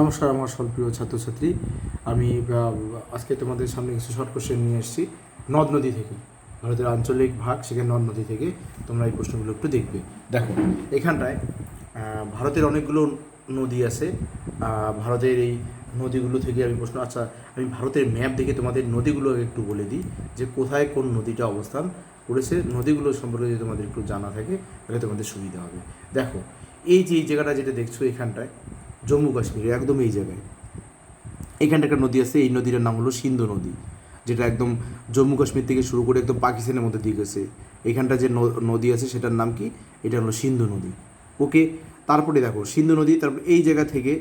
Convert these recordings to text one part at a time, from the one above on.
নমস্কার আমার স্বল্পীয় ছাত্রছাত্রী। আমি আজকে তোমাদের সামনে কিছু শর্ট কোশ্চেন নিয়ে এসেছি। নদ নদী থেকে, ভারতের আঞ্চলিক ভাগ, সেখানে নদ নদী থেকে তোমরা এই প্রশ্নগুলো একটু দেখবে। দেখো, এখানটায় ভারতের অনেকগুলো নদী আছে। ভারতের এই নদীগুলো থেকে আমি প্রশ্ন আচ্ছা আমি ভারতের ম্যাপ দেখে তোমাদের নদীগুলো একটু বলে দিই, যে কোথায় কোন নদীটা অবস্থান করেছে। নদীগুলো সম্পর্কে যদি তোমাদের একটু জানা থাকে, তাহলে তোমাদের সুবিধা হবে। দেখো, এই যে, এই জায়গাটা যেটা দেখছ এখানটায় জম্মু কাশ্মীরে একদম এই জায়গায়। এখানটা একটা নদী আছে, এই নদীটার নাম হলো সিন্ধু নদী, যেটা একদম জম্মু কাশ্মীর থেকে শুরু করে একদম পাকিস্তানের মধ্যে দিয়ে গেছে এখানটা যে নদী আছে, সেটার নাম কি? এটা হলো সিন্ধু নদী। ওকে, তারপরে দেখো, সিন্ধু নদী, তারপর এই জায়গা থেকে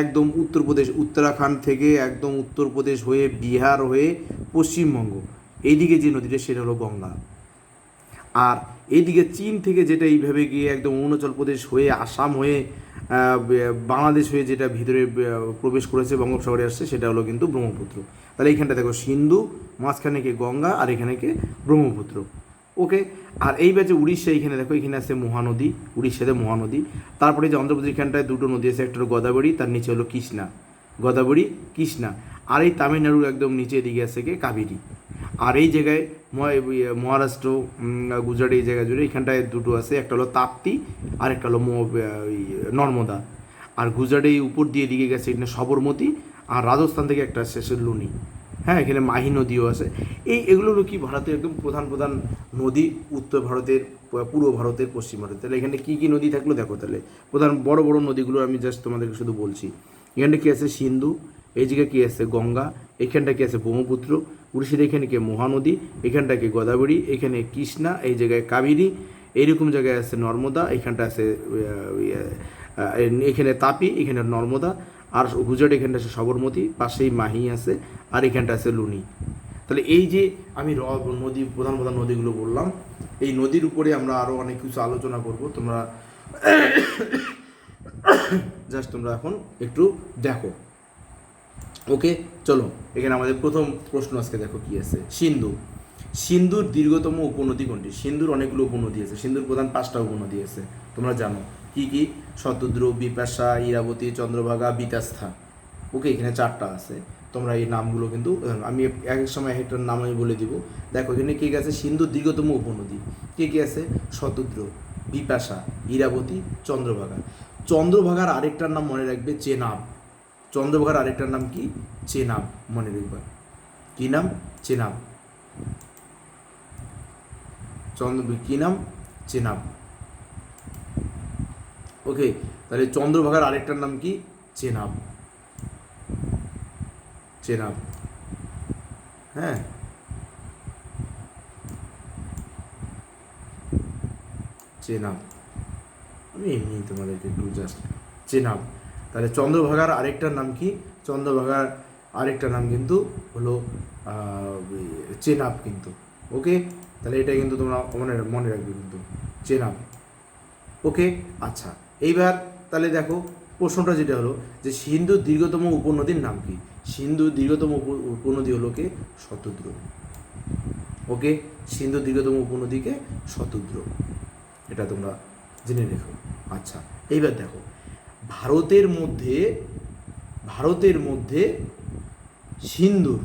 একদম উত্তরপ্রদেশ উত্তরাখণ্ড থেকে একদম উত্তরপ্রদেশ হয়ে বিহার হয়ে পশ্চিমবঙ্গ। এইদিকে যে নদীটা, সেটা হলো গঙ্গা। আর এইদিকে চীন থেকে যেটা এইভাবে গিয়ে একদম অরুণাচল প্রদেশ হয়ে, আসাম হয়ে বাংলাদেশ হয়ে যেটা ভিতরে প্রবেশ করেছে, বঙ্গোপসাগরে আসছে, সেটা হলো কিন্তু ব্রহ্মপুত্র। তাহলে এইখানটা দেখো, সিন্ধু, মাঝখানে কে গঙ্গা, আর এখানে কে ব্রহ্মপুত্র। ওকে? আর এই ব্যাচে উড়িষ্যা এখানে দেখো, এখানে আছে মহানদী, উড়িষ্যাতে মহানদী। তারপরে যে অন্ধ্রপ্রদেশ এখানটায় দুটো নদী আছে, একটা হলো গোদাবরী, তার নিচে হলো কৃষ্ণা। গোদাবরী, কৃষ্ণা। আর এই তামিলনাড়ুর একদম নিচের দিকে আছে কে, কাবেরী। আর এই জায়গায় মহারাষ্ট্র গুজরাট এই জায়গা জুড়ে এখানটায় দুটো আছে। একটা হলো তাপ্তি আর একটা হলো নর্মদা। আর গুজরাটে উপর দিয়ে দিকে গেছে এখানে সবরমতী, আর রাজস্থান থেকে একটা সে লুনি। হ্যাঁ এখানে মাহি নদীও আছে। এই, এগুলো হলো কি ভারতের একদম প্রধান প্রধান নদী উত্তর ভারতের পূর্ব ভারতের, পশ্চিম ভারতের। তাহলে এখানে কী কী নদী থাকল দেখো তাহলে। প্রধান বড় বড় নদীগুলো আমি জাস্ট তোমাদেরকে শুধু বলছি। এখানটা কী আছে সিন্ধু এই জায়গায় কি আছে গঙ্গা এখানটা কী আছে ব্রহ্মপুত্র উড়িষ্যার এখানে মহানদী এখানটা কি গোদাবরী এখানে কৃষ্ণা এই জায়গায় কাবেরী এইরকম জায়গায় আছে নর্মদা এখানটা আছে ইয়ে, এখানে তাপি এখানে নর্মদা আর গুজরাট এখানটা আছে সবরমতী পাশেই মাহি আছে আর এখানটা আছে লুনি। তাহলে এই যে আমি র- নদী প্রধান প্রধান নদীগুলো বললাম এই নদীর উপরে আমরা আরও অনেক কিছু আলোচনা করব তোমরা জাস্ট তোমরা এখন একটু দেখো। ওকে, চলো। এখানে আমাদের প্রথম প্রশ্ন আজকে দেখো কি আছে। সিন্ধু। সিন্ধুর দীর্ঘতম উপনদী কোনটি? সিন্ধুর অনেকগুলো উপনদী আছে। সিন্ধুর প্রধান পাঁচটা উপনদী আছে। তোমরা জানো। কি কি? শতদ্র, বিপাশা, ইরাবতী, চন্দ্রভাগা, বিতাস্থা। ওকে, এখানে চারটা আছে। তোমরা এই নামগুলো কিন্তু, আমি এক এক সময় একটার নাম আমি বলে দিব। দেখো, এখানে কে কে আছে? সিন্ধুর দীর্ঘতম উপনদী। কে কে আছে? শতদ্র, বিপাশা, ইরাবতী, চন্দ্রভাগা। চন্দ্রভাগার আরেকটার নাম মনে রাখবে চেনাব। চন্দ্রভাগার আরেকটার নাম কি? চেনাব, মনে রাখবা কি নাম? চেনাব। চন্দ্র কি নাম? চেনাব। ওকে, তাহলে চন্দ্রভাগার আরেকটার নাম কি? চেনাব। চেনাব। হ্যাঁ। চেনাব। আমি এমনি তোমাদেরকে একটু জাস্ট চেনাব। তাহলে চন্দ্রভাগার আরেকটার নাম কি? চন্দ্রভাগার আরেকটা নাম কিন্তু হলো আহ, চেনাব কিন্তু। ওকে তাহলে এটা কিন্তু তোমরা মনে মনে রাখবে কিন্তু চেনাব। ওকে আচ্ছা এইবার তাহলে দেখো প্রশ্নটা যেটা হলো যে সিন্ধু দীর্ঘতম উপনদীর নাম কি? সিন্ধু দীর্ঘতম উপ- উপনদী হলো কে? শতদ্র। ওকে সিন্ধু দীর্ঘতম উপনদীকে শতদ্র। এটা তোমরা জেনে রেখো। আচ্ছা এইবার দেখো ভারতের মধ্যে ভারতের মধ্যে সিন্ধুর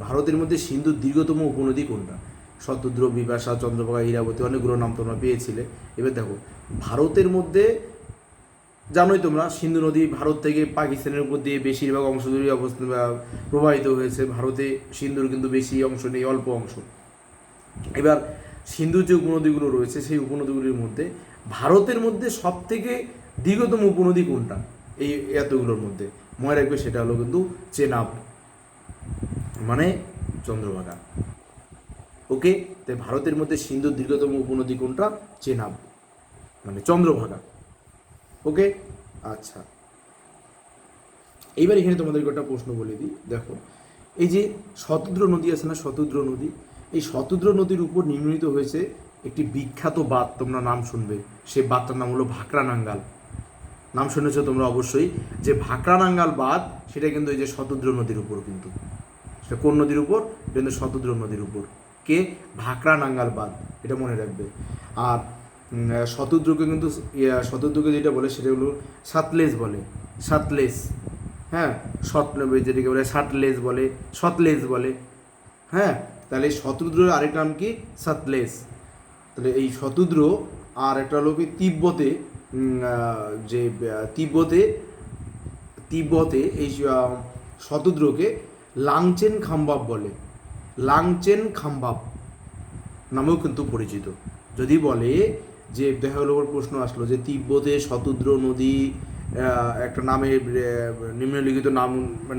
ভারতের মধ্যে সিন্ধুর দীর্ঘতম উপনদী কোনটা? শতদ্র বিপাশা চন্দ্রভাগা ইরাবতী অনেকগুলো নাম তোমরা পেয়েছিলে। এবার দেখো, ভারতের মধ্যে জানোই তোমরা, সিন্ধু নদী ভারত থেকে পাকিস্তানের উপর দিয়ে বেশিরভাগ অংশ জুড়ে অবস্থান প্রবাহিত হয়েছে। ভারতে সিন্ধুর কিন্তু বেশি অংশ নেই, অল্প অংশ। এবার সিন্ধুর যে উপনদীগুলো রয়েছে, সেই উপনদীগুলির মধ্যে ভারতের মধ্যে সব থেকে দীর্ঘতম উপনদী কোনটা? এই এতগুলোর মধ্যে। মনে রাখবে সেটা হলো কিন্তু চেনাব মানে চন্দ্রভাগা। ওকে? তাই ভারতের মধ্যে সিন্ধু দীর্ঘতম উপনদী কোনটা? চেনাব মানে চন্দ্রভাগা। ওকে? আচ্ছা। এইবার এখানে তোমাদেরকে একটা প্রশ্ন বলে দিই। দেখো, এই যে শতদ্র নদী আছে না, শতদ্র নদী, এই শতদ্র নদীর উপর নির্মিত হয়েছে একটি বিখ্যাত বাঁধ, তোমরা নাম শুনবে। সেই বাঁধটার নাম হলো ভাকরা নাঙ্গাল নাম শুনেছো তোমরা অবশ্যই, যে ভাকরা নাঙ্গাল বাঁধ, সেটা কিন্তু এই যে শতদ্র নদীর উপর কিন্তু। সেটা কোন নদীর উপর? কিন্তু শতদ্র নদীর উপর। কে? ভাকরা নাঙ্গাল বাঁধ, এটা মনে রাখবে। আর শতদ্রকে কিন্তু শতদ্রকে যেটা বলে, সেটা হলো সাতলেস বলে। সাতলেস হ্যাঁ? সৎ যেটাকে বলে সাটলেজ বলে সতলেজ বলে। হ্যাঁ? তাহলে শতরুদ্রের আরেক নাম কি? সতলেজ। তাহলে এই শতরুদ্র আর একটা হলো কি? তিব্বতে যে তিব্বতে তিব্বতে এই শতদ্রকে লাংচেন খাম্বাব বলে। লাংচেন খাম্বাব নামেও কিন্তু পরিচিত। যদি বলে যে দেখা গেলো প্রশ্ন আসলো যে, তিব্বতে শতদ্র নদী একটা নামে নিম্নলিখিত নাম,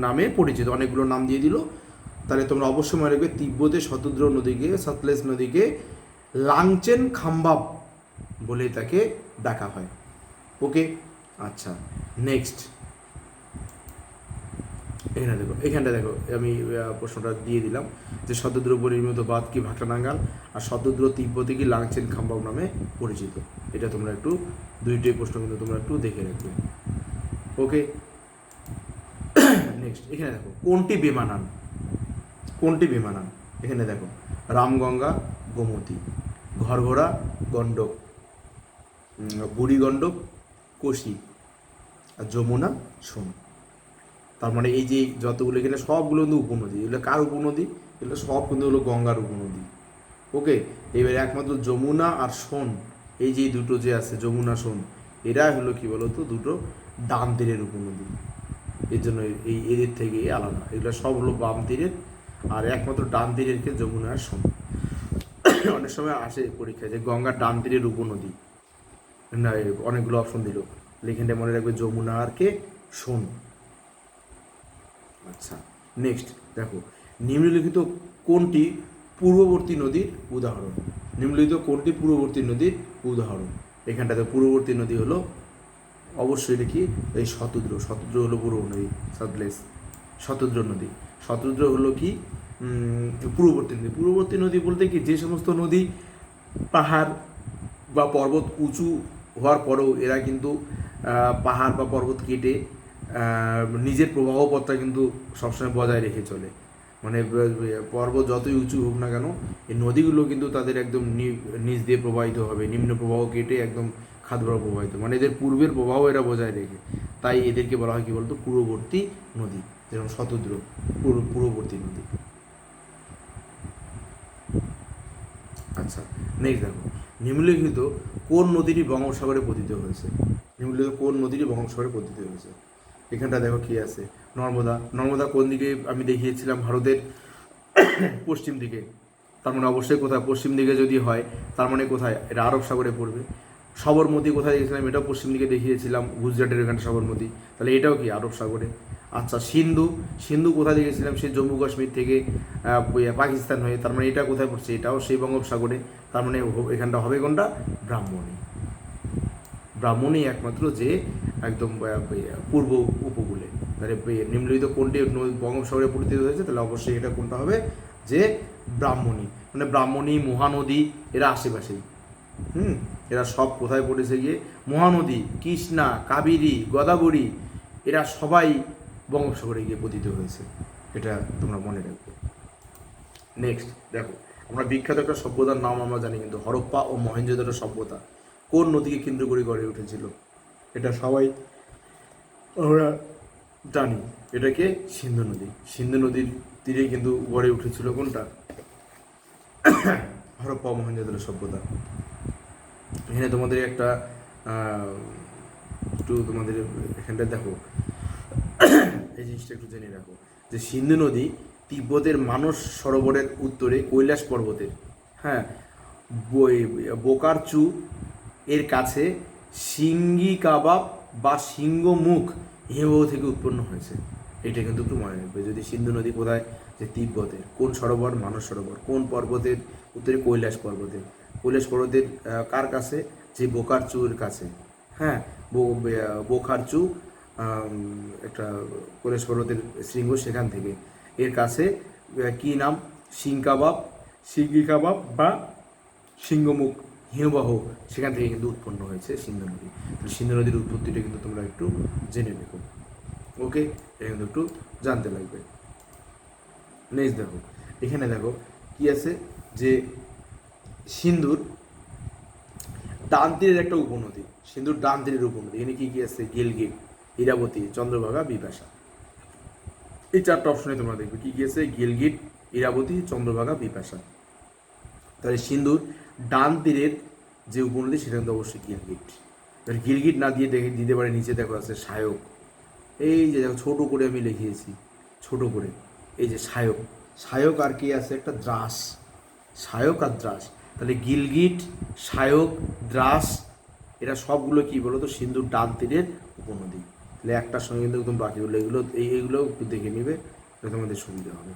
নামে পরিচিত, অনেকগুলো নাম দিয়ে দিল, তাহলে তোমরা অবশ্যই মনে রাখবে তিব্বতে শতদ্র নদীকে, সতলেজ নদীকে লাংচেন খাম্বাব বলে তাকে ডাকা হয়। ওকে আচ্ছা নেক্সট এখানে দেখো, এখানটা দেখো, আমি প্রশ্নটা দিয়ে দিলাম যে শতদ্র পরিমিত বাদ কি ভাটানাঙ্গাল আর শতদ্র তিব্বতে কি লাংচেন খাম্বাব নামে পরিচিত? এটা তোমরা একটু, দুইটাই প্রশ্ন কিন্তু তোমরা একটু দেখে রাখবে। ওকে নেক্সট এখানে দেখো, কোনটি বেমানান? কোনটি বেমানান? এখানে দেখো, রামগঙ্গা, গোমতী, ঘরঘোড়া, গণ্ডক বুড়ি গণ্ডক কোশি আর যমুনা সোন তার মানে এই যে যতগুলো এখানে সবগুলো কিন্তু উপনদী, এগুলো কার উপনদী? এগুলো সব কিন্তু হলো গঙ্গার উপনদী। ওকে? এবারে একমাত্র যমুনা আর সোন এই যে দুটো যে আছে, যমুনা সোন এরা হলো কি বলতো? দুটো ডান তীরের উপনদী। এর জন্য এই এদের থেকে আলাদা। এগুলো সব হলো বাম তীরের আর একমাত্র ডান তীরের যমুনা আর সোন অনেক সময় আসে পরীক্ষায় যে গঙ্গার ডান তীরের উপনদী। অনেকগুলো অপশন দিল। এখানটা মনে রাখবে যমুনা আর কে? সোন আচ্ছা নেক্সট দেখো, নিম্নলিখিত কোনটি পূর্ববর্তী নদীর উদাহরণ? নিম্নলিখিত কোনটি পূর্ববর্তী নদীর উদাহরণ? এখানটাতে পূর্ববর্তী নদী হলো, অবশ্যই দেখি এই শতদ্র। শতদ্র হলো পূর্ব নদী সতলেজ শতদ্র নদী। শতদ্র হলো কি? পূর্ববর্তী নদী। পূর্ববর্তী নদী বলতে কি? যে সমস্ত নদী, পাহাড় বা পর্বত উঁচু হওয়ার পরেও এরা কিন্তু পাহাড় বা পর্বত কেটে নিজের প্রবাহ পথটা কিন্তু সবসময় বজায় রেখে চলে। মানে পর্বত যতই উঁচু হোক না কেন, এই নদীগুলো কিন্তু তাদের একদম নিচ দিয়ে প্রবাহিত হবে। নিম্ন প্রবাহ কেটে একদম খাদবড় প্রবাহিত। মানে এদের পূর্বের প্রবাহ এরা বজায় রেখে। তাই এদেরকে বলা হয় কি বলতো? পূর্ববর্তী নদী। যেমন শতদ্র পূর্ব, পূর্ববর্তী নদী। আচ্ছা নেক্সট দেখো। নিম্নলিখিত কোন নদীটি বঙ্গোপসাগরে পতিত হয়েছে? নিম্নলিখিত কোন নদীটি বঙ্গোপসাগরে পতিত হয়েছে? এখানটা দেখো কি আছে? নর্মদা। নর্মদা কোন দিকে? আমি দেখিয়েছিলাম ভারতের পশ্চিম দিকে। তার মানে অবশ্যই কোথায়? পশ্চিম দিকে যদি হয়, তার মানে কোথায়? এটা আরব সাগরে পড়বে। সবরমতী কোথায় দেখেছিলাম এটাও পশ্চিম দিকে দেখিয়েছিলাম। গুজরাটের এখানে সবরমতী। তাহলে এটাও কি আরব সাগরে? আচ্ছা সিন্ধু। সিন্ধু কোথায় দেখেছিলাম সে জম্মু কাশ্মীর থেকে পাকিস্তান হয়ে। তার মানে এটা কোথায় পড়ছে? এটাও সেই বঙ্গোপসাগরে। তার মানে এখানটা হবে কোনটা? ব্রাহ্মণী। ব্রাহ্মণই একমাত্র যে একদম পূর্ব উপকূলে। তাহলে নিম্নলিখিত কোনটি বঙ্গোপসাগরে পরিচিত হয়েছে? তাহলে অবশ্যই এটা কোনটা হবে? যে ব্রাহ্মণী। মানে ব্রাহ্মণী, মহানদী, এরা আশেপাশেই। হুম? এরা সব কোথায় পড়েছে গিয়ে? মহানদী, কৃষ্ণা, কাবেরী, গোদাবরী, এরা সবাই বঙ্গোপসাগরে গিয়ে পতিত হয়েছে, এটা তোমরা মনে রাখবে। নেক্সট দেখো, আমরা বিখ্যাত একটা সভ্যতার নাম আমরা জানি, কিন্তু হরপ্পা ও মহেঞ্জোদারো সভ্যতা কোন নদীকে কেন্দ্র করে গড়ে উঠেছিল? এটা সবাই আমরা জানি, এটাকে সিন্ধু নদী। সিন্ধু নদীর তীরে কিন্তু গড়ে উঠেছিল কোনটা? হরপ্পা মহেঞ্জোদারো সভ্যতা। এখানে তোমাদের একটা একটু তোমাদের এখানটা দেখো এই জিনিসটা একটু জেনে রাখো। যে সিন্ধু নদী তিব্বতের মানস সরোবরের উত্তরে কৈলাস পর্বতের হ্যাঁ? বোকারচু এর কাছে সিঙ্গি কাবাব বা সিংহ মুখ হিমবাহ থেকে উৎপন্ন হয়েছে। এটা কিন্তু একটু মনে রাখবে, যদি সিন্ধু নদী কোথায়? যে তিব্বতের। কোন সরোবর? মানস সরোবর। কোন পর্বতের? উত্তরে কৈলাস পর্বতের। কৈলাস পর্বতের কার কাছে? যে বোকারচুর কাছে হ্যাঁ? বোকারচু একটা কৈলাস পর্বতের শৃঙ্গ সেখান থেকে। এর কাছে কি নাম? সিং কাবাব সিঙ্গি কাবাব বা সিংহমুখ, হিমবাহ সেখান থেকে কিন্তু উৎপন্ন হয়েছে সিন্ধু নদী। সিন্ধু নদীর উৎপত্তিটা কিন্তু তোমরা একটু জেনে রেখো। ওকে? এটা কিন্তু একটু জানতে লাগবে। নেক্সট দেখো। এখানে দেখো কি আছে? যে সিন্ধুর ডান তীরের একটা উপনদী। সিন্ধুর ডান তীরের উপনদী। এখানে কি কি আছে? গিলগিট। ইরাবতী, চন্দ্রভাগা, বিপাশা। এই চারটা অপশনে তোমরা দেখবে কি আছে? গিলগিট, ইরাবতী, চন্দ্রভাগা, বিপাশা। তাহলে সিন্ধুর ডান তীরের যে উপনদী, সেটা কিন্তু অবশ্যই গিলগিট। তাহলে গিলগিট না দিয়ে দেখে দিতে পারে, নিচে দেখো আছে সায়ক। এই যে দেখো, ছোটো করে আমি লিখিয়েছি, ছোট করে। এই যে সায়ক। সায়ক আর কি আছে? একটা দ্রাস। সায়ক আর দ্রাস। তাহলে গিলগিট, সায়ক, দ্রাস, এরা সবগুলো কি বলো তো সিন্ধুর ডান তীরের উপনদী। তাহলে একটার সঙ্গে কিন্তু একদম বাকিগুলো এগুলো, এই এইগুলো একটু দেখে নেবে তোমাদের সুবিধা হবে।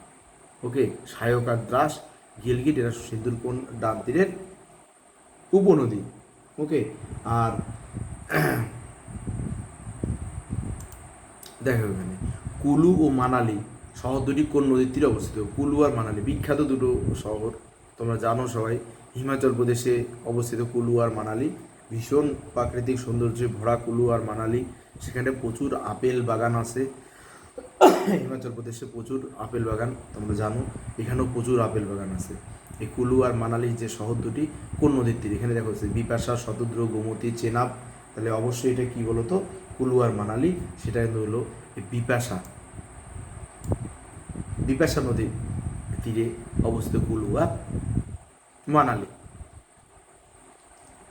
ওকে সায়ক আর দ্রাস গিলগিট এরা সিন্ধুর কোন ডান তীরের উপনদী। ওকে, আর দেখো এখানে। কুলু ও মানালি শহর দুটি কোন নদীর তীরে অবস্থিত? কুলু আর মানালি, বিখ্যাত দুটো শহর, তোমরা জানো সবাই। হিমাচল প্রদেশে অবস্থিত কুলু আর মানালি। ভীষণ প্রাকৃতিক সৌন্দর্যে ভরা কুলু আর মানালি। সেখানে প্রচুর আপেল বাগান আছে। হিমাচল প্রদেশে প্রচুর আপেল বাগান, তোমরা জানো। এখানেও প্রচুর আপেল বাগান আছে। এই কুলু আর মানালি যে শহর দুটি, কোন নদীর তীরে? এখানে দেখো বিপাশা, শতদ্র, গোমতী, চেনাব। তাহলে অবশ্যই এটা কি বলতো? কুলু আর মানালি, সেটা কিন্তু হলো বিপাশা। বিপাশা নদীর তীরে অবস্থিত কুলু আর মানালি।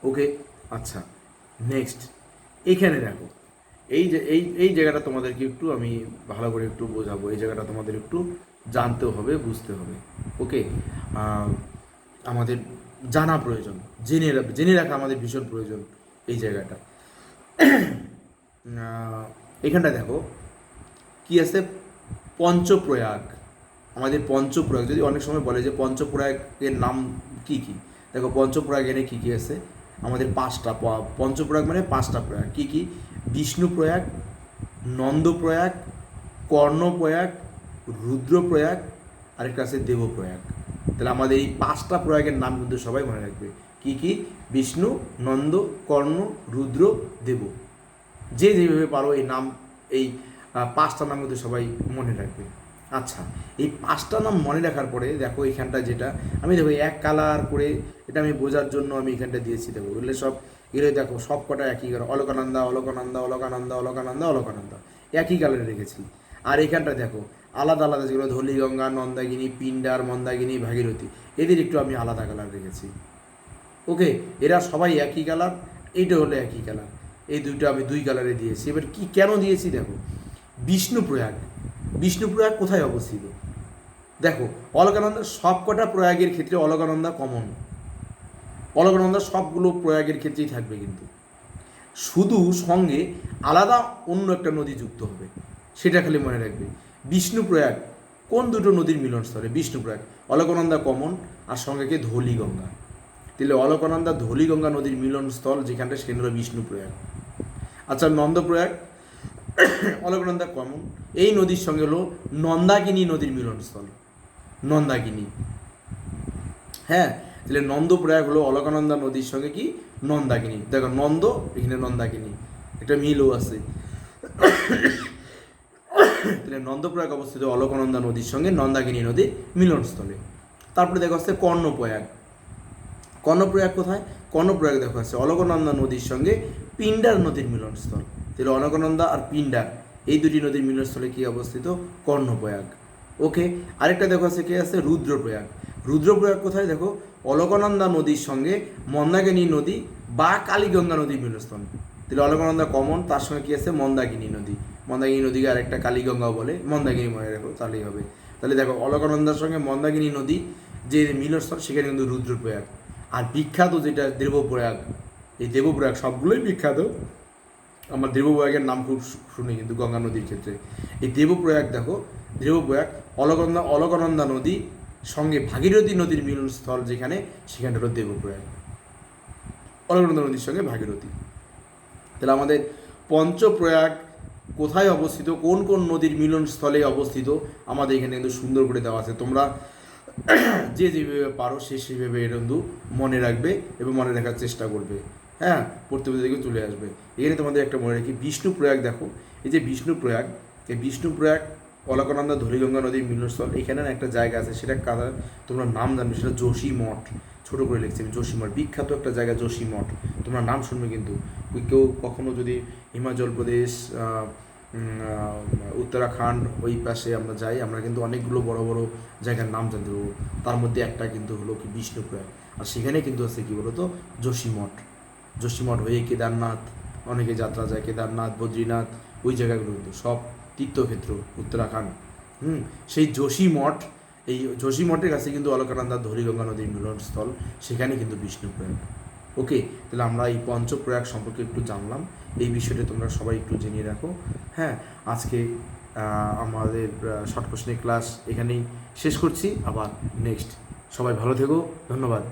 ওকে আচ্ছা নেক্সট এখানে দেখো এই যে, এই এই জায়গাটা তোমাদেরকে একটু আমি ভালো করে একটু বোঝাবো। এই জায়গাটা তোমাদের একটু জানতে হবে, বুঝতে হবে। ওকে? আমাদের জানা প্রয়োজন। জেনে জেনে রাখা আমাদের ভীষণ প্রয়োজন এই জায়গাটা। এখানটা দেখো, কি আছে? পঞ্চপ্রয়াগ। আমাদের পঞ্চপ্রয়াগ, যদি অনেক সময় বলে যে পঞ্চপ্রয়াগের নাম কি কি? দেখো, পঞ্চপ্রয়াগ এনে কী কী আছে? আমাদের পাঁচটা পঞ্চপ্রয়াগ মানে পাঁচটা প্রয়াগ। কি কি? বিষ্ণুপ্রয়াগ, নন্দপ্রয়াগ, কর্ণপ্রয়াগ, রুদ্রপ্রয়াগ, আরেকটা আছে দেবপ্রয়াগ। তাহলে আমাদের এই পাঁচটা প্রয়াগের নাম কিন্তু সবাই মনে রাখবে। কী কী? বিষ্ণু, নন্দ, কর্ণ, রুদ্র, দেব। যে যেভাবে পারো এই নাম, এই পাঁচটা নাম কিন্তু সবাই মনে রাখবে। আচ্ছা এই পাঁচটা নাম মনে রাখার পরে দেখো এইখানটা যেটা, আমি দেখো এক কালার করে এটা আমি বোঝার জন্য আমি এখানটা দিয়েছি, দেখো এগুলো সব এগুলো দেখো সব কটা একই কালার অলকানন্দা অলকানন্দা অলকানন্দা অলকানন্দা অলকানন্দা, একই কালারে রেখেছি। আর এখানটা দেখো আলাদা আলাদা যেগুলো ধলিগঙ্গা নন্দাগিনী পিন্ডার মন্দাগিনী ভাগীরথী, এদের একটু আমি আলাদা কালার রেখেছি। ওকে, এরা সবাই একই কালার এইটা হলো একই কালার এই দুইটা আমি দুই কালারে দিয়েছি। এবার কি কেন দিয়েছি দেখো, বিষ্ণুপ্রয়াগ বিষ্ণুপ্রয়াগ কোথায় অবস্থিত? দেখো অলকানন্দা সব কটা প্রয়াগের ক্ষেত্রে অলকানন্দা কমন অলকানন্দা সবগুলো প্রয়াগের ক্ষেত্রেই থাকবে কিন্তু। শুধু সঙ্গে আলাদা অন্য একটা নদী যুক্ত হবে, সেটা খালি মনে রাখবে। বিষ্ণুপ্রয়াগ কোন দুটো নদীর মিলনস্থলে বিষ্ণুপ্রয়াগ অলকানন্দা কমন আর সঙ্গে কে? ধলিগঙ্গা। তাহলে অলকানন্দা ধলিগঙ্গা নদীর মিলনস্থল যেখানটা সেখানে হলো বিষ্ণুপ্রয়াগ আচ্ছা নন্দপ্রয়াগ অলকানন্দা কমন। এই নদীর সঙ্গে হলো নন্দাকিনী নদীর মিলনস্থল। নন্দাকিনী। হ্যাঁ তাহলে নন্দপ্রয়াগ হলো অলকানন্দা নদীর সঙ্গে কি? নন্দাকিনী। দেখো, নন্দ, এখানে নন্দাকিনী। একটা মিলও আছে। তাহলে নন্দপ্রয়াগ অবস্থিত অলকানন্দা নদীর সঙ্গে নন্দাকিনী নদীর মিলনস্থলে। তারপরে দেখো আছে কর্ণপ্রয়াগ কর্ণপ্রয়াগ কোথায়? কর্ণপ্রয়াগ দেখো আছে অলকানন্দা নদীর সঙ্গে পিন্ডার নদীর মিলনস্থল। তাহলে অলকানন্দা আর পিন্ডার এই দুটি নদীর মিলনস্থলে কি অবস্থিত? কর্ণপ্রয়াগ। ওকে, আরেকটা দেখো আছে কি আছে? রুদ্রপ্রয়াগ। রুদ্রপ্রয়াগ কোথায় দেখো? অলকানন্দা নদীর সঙ্গে মন্দাকিনী নদী বা কালীগঙ্গা নদীর মিলনস্থল। তাহলে অলকানন্দা কমন, তার সঙ্গে কি আছে? মন্দাকিনী নদী। মন্দাকিনী নদীকে আরেকটা কালীগঙ্গাও বলে। মন্দাকিনী মনে রাখো, তাহলেই হবে। তাহলে দেখো, অলকানন্দার সঙ্গে মন্দাকিনী নদী যে মিলনস্থল, সেখানে কিন্তু রুদ্রপ্রয়াগ। আর বিখ্যাত যেটা দেবপ্রয়াগ, এই দেবপ্রয়াগ সবগুলোই বিখ্যাত। আমার দেবপ্রয়াগের নাম খুব শুনি কিন্তু গঙ্গা নদীর ক্ষেত্রে। এই দেবপ্রয়াগ দেখো, দেবপ্রয়াগ অলকনন্দা অলকানন্দা নদী, সঙ্গে ভাগীরথী নদীর মিলনস্থল যেখানে, সেখানে হলো দেবপ্রয়াগ। অলকানন্দা নদীর সঙ্গে ভাগীরথী। তাহলে আমাদের পঞ্চপ্রয়াগ কোথায় অবস্থিত, কোন কোন নদীর মিলনস্থলে অবস্থিত, আমাদের এখানে কিন্তু সুন্দর করে দেওয়া আছে। তোমরা যে যেভাবে পারো, সে সেভাবে কিন্তু মনে রাখবে এবং মনে রাখার চেষ্টা করবে। হ্যাঁ পড়তে দেখবে চলে আসবে। এখানে তোমাদের একটা মনে রাখি বিষ্ণু প্রয়াগ দেখো। এই যে বিষ্ণু প্রয়াগ, এই বিষ্ণু প্রয়াগ অলকানন্দা ধলিগঙ্গা নদীর মিলনস্থল, এখানে একটা জায়গা আছে, সেটা কাদা, তোমরা নাম জানবে, সেটা যোশী মঠ। ছোটো করে লিখছি আমি, যোশী মঠ, বিখ্যাত একটা জায়গা যোশী মঠ। তোমরা নাম শুনবে কিন্তু। কেউ কখনো যদি হিমাচল প্রদেশ উত্তরাখণ্ড, ওই পাশে আমরা যাই, আমরা কিন্তু অনেকগুলো বড় বড় জায়গার নাম জানতে পারব। তার মধ্যে একটা কিন্তু হলো কি বিষ্ণুপ্রয়াগ আর সেখানে কিন্তু আছে কি বলতো? যোশীমঠ যোশীমঠ হয়ে কেদারনাথ, অনেকে যাত্রা যায় কেদারনাথ, বদ্রীনাথ, ওই জায়গাগুলো কিন্তু সব তীর্থক্ষেত্র, উত্তরাখণ্ড। হুম, সেই যোশী মঠ এই যোশী মঠের কাছে কিন্তু অলকানন্দার ধরিগঙ্গা নদীর মিলনস্থল, সেখানে কিন্তু বিষ্ণুপ্রয়াগ। ওকে, তাহলে আমরা এই পঞ্চপ্রয়াগ সম্পর্কে একটু জানলাম। এই বিষয়টা তোমরা সবাই একটু জেনে রাখো। হ্যাঁ আজকে আমাদের শর্ট কোশ্চেনের ক্লাস এখানেই শেষ করছি। আবার নেক্সট সবাই ভালো থেকো, ধন্যবাদ।